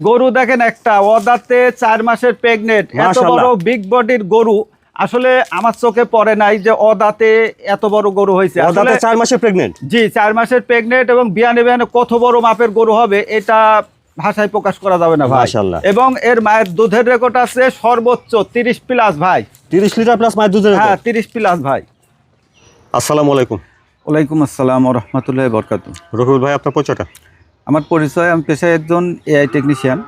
গরু দেখেন একটা ওদাতে চার মাসের প্রেগনেন্ট এত বড় বিগ বডির গরু। আসলে আমার চোখে পড়ে নাই যে অদাতে এত বড় গরু হয়েছে। ও দাঁতে আসলে- চার মাসে প্রেগনেন্ট জি চার মাসের প্রেগনেন্ট এবং বিয়ানে বিয়ানে কত বড় মাপের গরু হবে এটা ভাষায় প্রকাশ করা যাবে না ভাই। এবং এর মায়ের দুধের রেকর্ড আছে সর্বোচ্চ তিরিশ প্লাস ভাই। তিরিশ লিটার প্লাস মায়ের দুধের হ্যাঁ তিরিশ প্লাস ভাই। আসসালামু আলাইকুম। ওয়ালাইকুম আসসালাম রহমতুল্লাহ বরকাত রকিবুল ভাই আপনার পরিচয়টা? আমার পরিচয়, আমি পেশায় একজন এআই টেকনিশিয়ান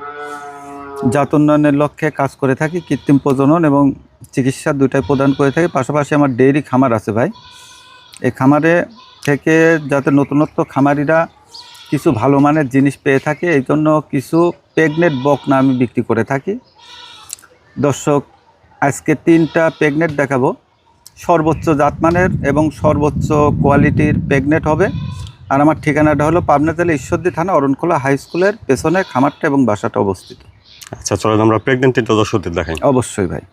জাত উন্নয়নের লক্ষ্যে কাজ করে থাকি, কৃত্রিম প্রজনন এবং চিকিৎসা দুটাই প্রদান করে থাকি। পাশাপাশি আমার ডেইরি খামার আছে ভাই। এই খামারে থেকে যাতে নতুনত্ব খামারিরা কিছু ভালো মানের জিনিস পেয়ে থাকে, এই জন্য কিছু প্রেগনেন্ট বকনা আমি বিক্রি করে থাকি। দর্শক, আজকে তিনটা প্রেগনেন্ট দেখাবো। সর্বোচ্চ জাতমানের এবং সর্বোচ্চ কোয়ালিটির প্রেগনেন্ট হবে। আর আমার ঠিকানাটা হলো পাবনা জেলা ঈশ্বরদী থানা অরণখোলা হাই স্কুলের পেছনে খামারটা এবং বাসাটা অবস্থিত। আচ্ছা চলেন আমরা প্রেগনেন্ট তিনটা দর্শকদের দেখাই। অবশ্যই ভাই।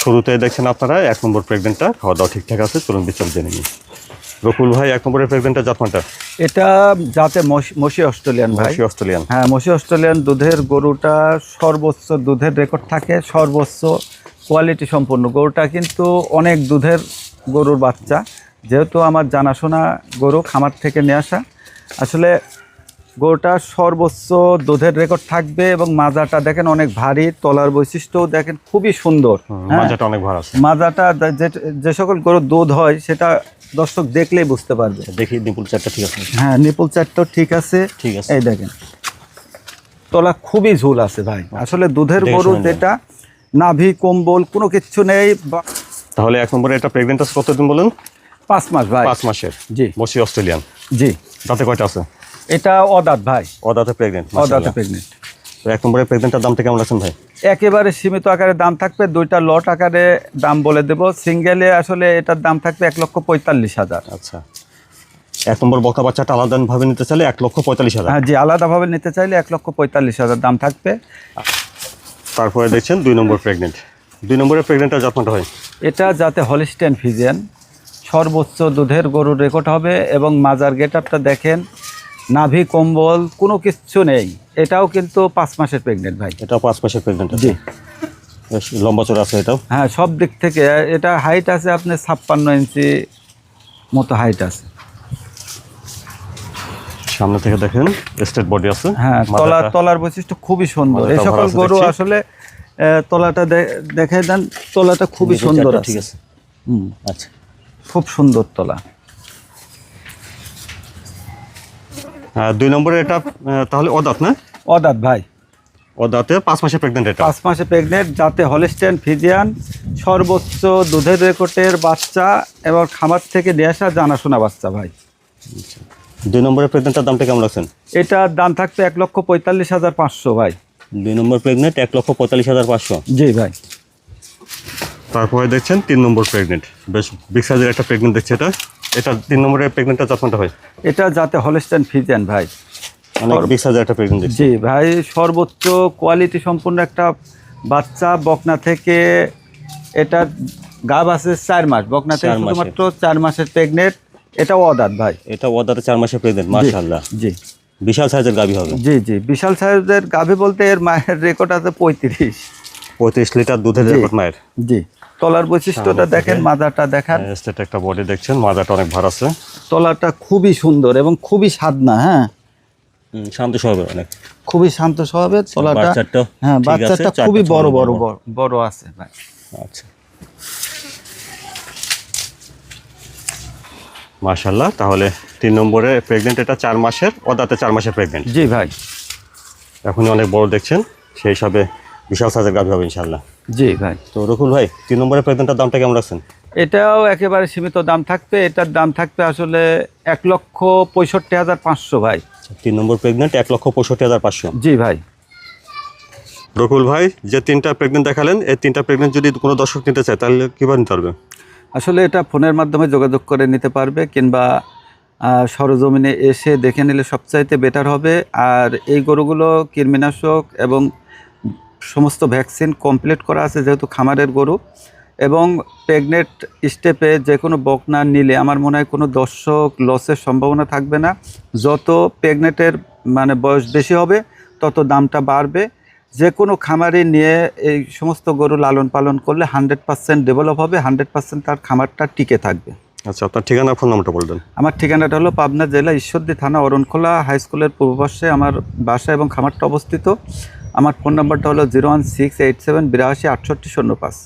শুরুতে দেখছেন আপনারা এক নম্বর প্রেগনেন্টটা খাওয়া দাওয়া ঠিকঠাক আছে চলুন বিচার জেনে নিই। রকুল ভাই এক নম্বরের প্রেগনেন্টটা জাতমানটা? এটা যাতে মসি অস্ট্রেলিয়ান ভাই। মশি অস্ট্রেলিয়ান। হ্যাঁ মসি অস্ট্রেলিয়ান দুধের গরুটা সর্বোচ্চ দুধের রেকর্ড থাকে সর্বোচ্চ কোয়ালিটি সম্পন্ন। গরুটা কিন্তু অনেক দুধের গরুর বাচ্চা। যেহেতু আমার জানাশোনা গরু খামার থেকে নিয়ে আসা আসলে গরুটা সর্বোচ্চ দুধের রেকর্ড থাকবে এবং মাজাটা দেখেন অনেক ভারী তলার বৈশিষ্ট্য দেখেন খুবই সুন্দর। হ্যাঁ। মাজাটা অনেক ভালো মাজাটা যে- সকল গরুর দুধ হয় সেটা দর্শক দেখলেই বুঝতে পারবে। দেখি নিপুল চারটা ঠিক আছে? হ্যাঁ নিপুল চারটাও ঠিক আছে। ঠিক আছে। এই দেখেন। তলা খুবই ঝুল আছে ভাই। আসলে দুধের গরু যেটা নাভি কম্বল কোনো কিচ্ছু নেই তাহলে এক নম্বরে এটা প্রেগনেন্ট আছে কতদিন বলেন? পাঁচ মাস ভাই। পাঁচ মাসের? জি। মশি অস্ট্রেলিয়ান? জি। দাঁতে কয়টা আছে? এটা অদাত ভাই। ও দাঁতে প্রেগনেন্ট অদাতে প্রেগনেন্ট এক নম্বরের প্রেগনেন্টটার দামটা কেমন আছেন ভাই? একেবারে সীমিত আকারে দাম থাকবে দুইটা লট আকারে দাম বলে দেব। সিঙ্গেলে আসলে এটার দাম থাকবে এক লক্ষ পঁয়তাল্লিশ হাজার। আচ্ছা। এক নম্বর বকা বাচ্চাটা আলাদাভাবে নিতে চাইলে এক লক্ষ পঁয়তাল্লিশ হাজার। হ্যাঁ জি আলাদাভাবে নিতে চাইলে এক লক্ষ পঁয়তাল্লিশ হাজার দাম থাকবে। তারপরে দেখছেন দুই নম্বর প্রেগনেন্ট দুই নম্বরের প্রেগনেন্টটা যত্নটা হয়? এটা যাতে হলিস্টেন ফিজিয়ান সর্বোচ্চ দুধের গরুর রেকর্ড হবে এবং মাজার গেটআপটা দেখেন নাভি কম্বল কোনো কিচ্ছু নেই। এটাও কিন্তু পাঁচ মাসের প্রেগনেন্ট ভাই। এটাও পাঁচ মাসের প্রেগনেন্ট জি। বেশ লম্বা চড়া আছে এটাও। হ্যাঁ সব দিক থেকে এটা হাইট আছে আপনার ছাপ্পান্ন ইঞ্চি মতো হাইট আছে। সামনে থেকে দেখেন স্টেট বডি আছে। হ্যাঁ তলা তলার বৈশিষ্ট্য খুবই সুন্দর। এই সকল গরু আসলে তলাটা দেখে দেন তলাটা খুবই সুন্দর ঠিক আছে। হুম, আচ্ছা। খুব সুন্দর তলা। হ্যাঁ, দুই নম্বরে এটা তাহলে অদাত না? অদাত ভাই। অদাতে পাঁচ মাসে প্রেগনেন্ট এটা? পাঁচ মাসে প্রেগনেন্ট যাতে হলিস্টেন ফিজিয়ান সর্বোচ্চ দুধের রেকর্ডের বাচ্চা এবং খামার থেকে নিয়ে আসা জানাশোনা বাচ্চা ভাই। দুই নম্বরের প্রেগনেন্টটার দামটা কেমন রাখছেন? এটার দাম থাকবে এক লক্ষ পঁয়তাল্লিশ হাজার পাঁচশো ভাই। দুই নম্বর প্রেগনেন্ট এক লক্ষ পঁয়তাল্লিশ হাজার পাঁচশো। জি ভাই। তারপরে দেখছেন তিন নম্বর প্রেগনেন্ট বেশ বিগ সাইজের একটা প্রেগনেন্ট দেখছে এটা। এটা তিন নম্বরের প্রেগনেন্টটা যত্নটা হয়? এটা যাতে হলিস্টেন ফিজিয়ান ভাই। বিগ সাইজের একটা প্রেগনেন্ট জি ভাই সর্বোচ্চ কোয়ালিটি সম্পূর্ণ একটা বাচ্চা বকনা থেকে এটা গাব আছে চার মাস। বকনা থেকে শুধুমাত্র চার মাসের প্রেগনেন্ট এটাও অদাত ভাই। এটা অদাতে চার মাসের প্রেগনেন্ট মাশাআল্লাহ। জি। বিশাল সাইজের গাভী হবে। জি জি বিশাল সাইজের গাভী বলতে এর মায়ের রেকর্ড আছে পঁয়ত্রিশ। পঁয়ত্রিশ লিটার দুধের রেকর্ড মায়ের। জি। তলার বৈশিষ্ট্যটা দেখেন থেকে। মাজাটা দেখান। স্টেট একটা বডি দেখছেন মাজাটা অনেক ভার আছে। তলাটা খুবই সুন্দর এবং খুবই সাদনা হ্যাঁ। শান্ত স্বভাবে অনেক। খুবই শান্ত স্বভাবের তলাটা হ্যাঁ বাচ্চাটা খুবই বড় বড় বড়। বড়। বড় আছে ভাই। আচ্ছা। মাশাল্লাহ তাহলে তিন নম্বরে প্রেগনেন্ট এটা চার মাসের অদাতে চার মাসের প্রেগনেন্ট জি ভাই। এখনই অনেক বড় দেখছেন সেই হিসাবে বিশাল সাইজের গাভী হবে ইনশাল্লাহ জি ভাই। তো রকুল ভাই তিন নম্বরের প্রেগনেন্টের দামটা কেমন রাখছেন? এটাও একেবারে সীমিত দাম থাকবে। এটার দাম থাকবে আসলে এক লক্ষ পঁয়ষট্টি হাজার পাঁচশো ভাই। আচ্ছা, তিন নম্বর প্রেগনেন্ট এক লক্ষ পঁয়ষট্টি হাজার পাঁচশো। জি ভাই। রকুল ভাই যে তিনটা প্রেগনেন্ট দেখালেন এই তিনটা প্রেগনেন্ট যদি কোনো দর্শক নিতে চায় তাহলে কীভাবে নিতে পারবে? আসলে এটা ফোনের মাধ্যমে যোগাযোগ করে নিতে পারবে কিংবা সরজমিনে এসে দেখে নিলে সবচাইতে বেটার হবে। আর এই গরুগুলো কীটনাশক এবং সমস্ত ভ্যাকসিন কমপ্লিট করা আছে যেহেতু খামারের গরু। এবং প্রেগনেন্ট স্টেপে যে কোনো বকনা নিলে আমার মনে হয় কোনো দর্শক লসের সম্ভাবনা থাকবে না। যত প্রেগনেন্টের মানে বয়স বেশি হবে তত দামটা বাড়বে। যে কোনো খামারে নিয়ে এই সমস্ত গরু লালন পালন করলে হান্ড্রেড পার্সেন্ট ডেভেলপ হবে হান্ড্রেড পার্সেন্ট তার খামারটা টিকে থাকবে। আচ্ছা আপনার ঠিকানা ফোন নাম্বারটা বলবেন আমার ঠিকানাটা হলো পাবনা জেলা ঈশ্বরদী থানা অরণখোলা হাই স্কুলের পূর্ব পাশে আমার বাসা এবং খামারটা অবস্থিত। আমার ফোন নাম্বারটা হলো zero one six eight seven বিরাশি আটষট্টি শূন্য পাঁচ।